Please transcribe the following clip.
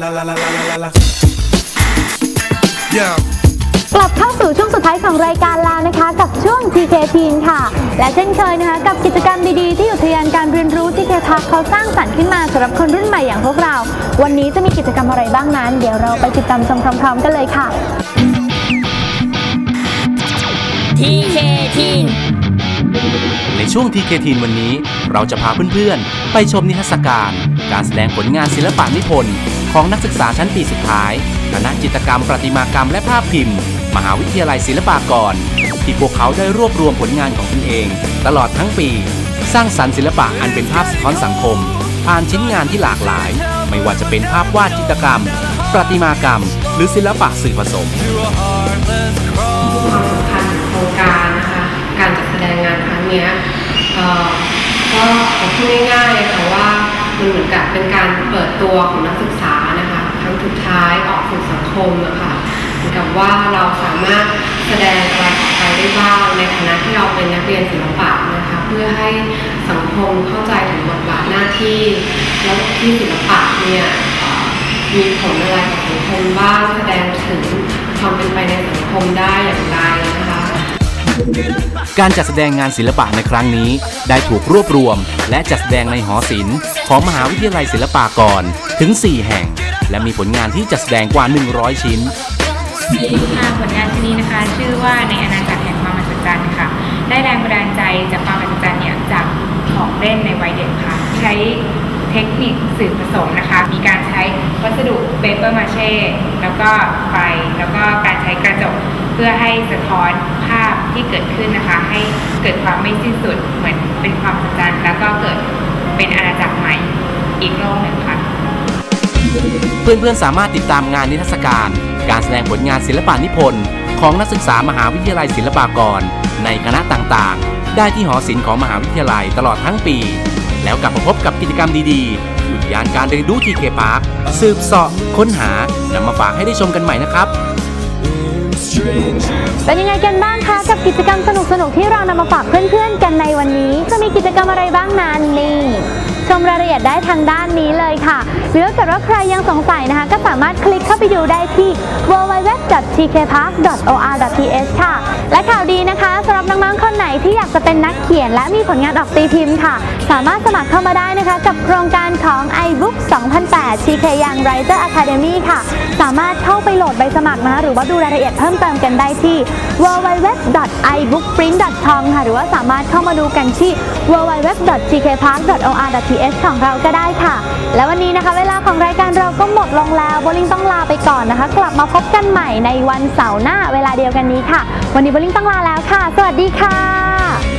La la la la la la la. Yeah. กลับเข้าสู่ช่วงสุดท้ายของรายการแล้วนะคะ กับช่วง TK Teen ค่ะ และเช่นเคยนะคะ กับกิจกรรมดีๆ ที่อุทยานการเรียนรู้ TK Park เขาสร้างสรรค์ขึ้นมาสำหรับคนรุ่นใหม่อย่างพวกเรา วันนี้จะมีกิจกรรมอะไรบ้างนั้น เดี๋ยวเราไปติดตามชมพร้อมๆกันเลยค่ะ TK Teen ในช่วงทีเคทีนวันนี้ เราจะพาเพื่อนๆ ไปชมนิทรรศการ การแสดงผลงานศิลปะนิพนธ์ ของนักศึกษาชั้นปีสุดท้ายคณะจิตรกรรมประติมากรรมและภาพพิมพ์ มหาวิทยาลัยศิลปากร ที่พวกเขาได้รวบรวมผลงานของตนเอง ตลอดทั้งปี สร้างสรรค์ศิลปะอันเป็นภาพสะท้อนสังคม ผ่านชิ้นงานที่หลากหลาย ไม่ว่าจะเป็นภาพวาดจิตรกรรม ประติมากรรม หรือศิลปะสื่อผสมความสำคัญของโครงการนะคะการจัดแสดงงานครั้งนี้ก็พูดง่ายๆเลยค่ะว่ามันเหมือนกับเป็นการเปิดตัวของนักศึกษา สุดท้ายออกสู่สังคมนะคะเหมือนกับว่าเราสามารถแสดงอะไรออกไปได้บ้างในฐานะที่เราเป็นนักเรียนศิลปะนะคะ เพื่อให้สังคมเข้าใจถึงบทบาทหน้าที่แล้วที่ศิลปะเนี่ยมีผลอะไรกับสังคมบ้างแสดงถึงความเป็นไปในสังคมได้อย่างไรนะคะการจัดแสดงงานศิลปะในครั้งนี้ ได้ถูกรวบรวม และจัดแสดงในหอศิลป์ของมหาวิทยาลัยศิลปากรถึง 4 แห่ง และมีผลงานที่จัดแสดงกว่า 100 ชิ้นผลงานชิ้นนี้นะคะ ชื่อว่าในอาณาจักรแห่งความมหัศจรรย์ค่ะ ได้แรงบันดาลใจจากความมหัศจรรย์เนี่ยจากของเล่นในวัยเด็กค่ะ ใช้เทคนิคสื่อผสมนะคะ มีการใช้วัสดุเปเปอร์มาเช่แล้วก็ไฟ แล้วก็การใช้กระจกเพื่อให้สะท้อนภาพที่เกิดขึ้นนะคะ ให้เกิดความไม่สิ้นสุดเหมือนเป็นความมหัศจรรย์แล้วก็เกิดเป็นอาณาจักรใหม่ พื่อนๆสามารถติดตามงานนิทรรศการ การแสดงผลงานศิลปะนิพนธ์ของนักศึกษามหาวิทยาลัยศิลปากร ในคณะต่างๆ ได้ที่หอศิลป์ของมหาวิทยาลัยตลอดทั้งปี แล้วกลับมาพบกับกิจกรรมดีๆอุทยานการเรียนรู้ทีเคพาร์คสืบเสาะค้นหานำมาฝากให้ได้ชมกันใหม่นะครับเป็นยังไงกันบ้างคะกับกิจกรรมสนุกๆที่เรานำมาฝากเพื่อนๆกันในวันนี้ จะมีกิจกรรมอะไรบ้างนั้นนี่ ชมรายละเอียดได้ทางด้านนี้เลยค่ะ หรือถ้าเกิดว่าใครยังสงสัยนะคะ ก็สามารถคลิกเข้าไปดูได้ที่ www.tkpark.or.th ค่ะ และข่าวดีนะคะสำหรับน้องๆคนไหนที่อยากจะเป็นนักเขียน และมีผลงานออกตีพิมพ์ค่ะ สามารถสมัครเข้ามาได้นะคะ กับโครงการของ iBook 2008 TK Young r i t e r Academy ค่ะ สามารถเข้าไปโหลดใบสมัครนะคะหรือว่าดูรายละเอียดเพิ่มเติมกันได้ที่ www.ibookprint.com ค่ะ หรือว่าสามารถเข้ามาดูกันที่ www.tkpark.or.th ของเราก็ได้ค่ะ และวันนี้นะคะเวลาของรายการเราก็หมดลงแล้วโบลิงต้องลาไปก่อนนะคะ กลับมาพบกันใหม่ในวันเสาร์หน้าเวลาเดียวกันนี้ค่ะ วันนี้โบลิงต้องลาแล้วค่ะ สวัสดีค่ะ